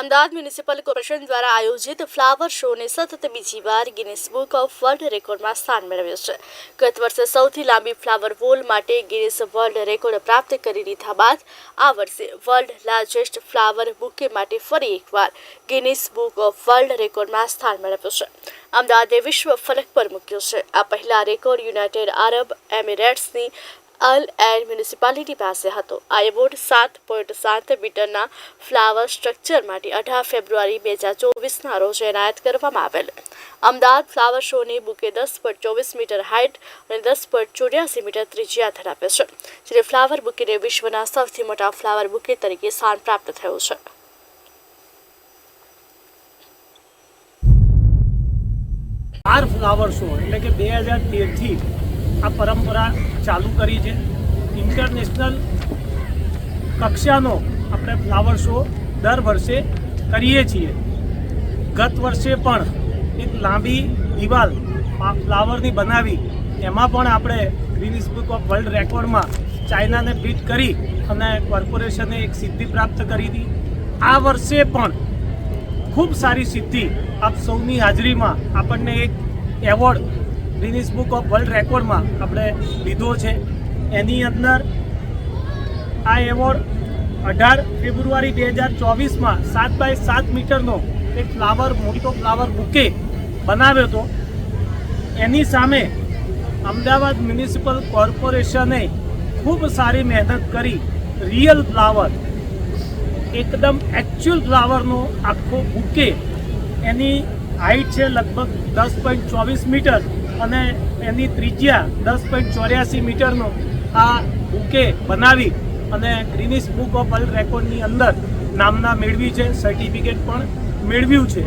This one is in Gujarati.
અમદાવાદ મ્યુનિસિપલ કોર્પોરેશન દ્વારા આયોજિત ફ્લાવર શોને સતત બીજી વાર ગિનિસ બુક ઓફ વર્લ્ડ રેકોર્ડમાં સ્થાન મેળવ્યું છે. ગત વર્ષે સૌથી લાંબી ફ્લાવર વોલ માટે ગિનિસ વર્લ્ડ રેકોર્ડ પ્રાપ્ત કરી લીધા બાદ આ વર્ષે વર્લ્ડ લાર્જેસ્ટ ફ્લાવર બુકે માટે ફરી એકવાર ગિનિસ બુક ઓફ વર્લ્ડ રેકોર્ડમાં સ્થાન મેળવ્યું છે. અમદાવાદે વિશ્વ ફલક પર મૂક્યો છે. આ પહેલા રેકોર્ડ યુનાઇટેડ આરબ એમિરેટ્સની અલ એર મ્યુનિસિપાલિટી પાસે હતો. આ એવોર્ડ સાત પોઈન્ટ સાત મીટરના ફ્લાવર સ્ટ્રક્ચર માટે અઢાર ફેબ્રુઆરી બે હજાર ચોવીસના રોજ એનાયત કરવામાં આવેલ. અમદાવાદ ફ્લાવર શોની બુકે દસ પોઈન્ટ ચોવીસ મીટર હાઇટ અને દસ પોઈન્ટ ચોર્યાસી મીટર ત્રિજ્યા ધરાવે છે જ્યારે ફ્લાવર બુકેને વિશ્વના સૌથી મોટા ફ્લાવર બુકે તરીકે સ્થાન પ્રાપ્ત થયું છે. બાર ફ્લાવર શો એટલે કે બે હજાર તેરથી આ પરંપરા ચાલુ કરી છે. ઇન્ટરનેશનલ કક્ષાનો આપણે ફ્લાવર શો દર વર્ષે કરીએ છીએ. ગત વર્ષે પણ એક લાંબી દિવાલ ફ્લાવરની બનાવી. એમાં પણ આપણે ગ્રીનિસ બુક ઓફ વર્લ્ડ રેકોર્ડમાં ચાઇનાને બીટ કરી અને કોર્પોરેશને એક સિદ્ધિ પ્રાપ્ત કરી હતી. આ વર્ષે પણ ખૂબ સારી સિદ્ધિ આપ સૌની હાજરીમાં આપણને એક award Guinness book of world રેકોર્ડમાં આપણે લીધો છે. એની અંદર આ એવોર્ડ અઢાર ફેબ્રુઆરી બે હજાર ચોવીસમાં સાત બાય સાત મીટરનો એક ફ્લાવર મોટો ફ્લાવર બુકે બનાવ્યો હતો. એની સામે અમદાવાદ મ્યુનિસિપલ કોર્પોરેશને ખૂબ સારી મહેનત કરી રિયલ ફ્લાવર એકદમ એકચ્યુઅલ ફ્લાવરનો આખો બુકે. એની હાઈટ છે લગભગ દસ પોઈન્ટ ચોવીસ મીટર. અને એની ત્રિજ્યા દસ પોઈન્ટ ચોર્યાસી મીટરનો આ બુકે બનાવી અને ગ્રીનિસ બુક ઓફ વર્લ્ડ રેકોર્ડની અંદર નામના મેળવી છે સર્ટિફિકેટ પણ મેળવ્યું છે.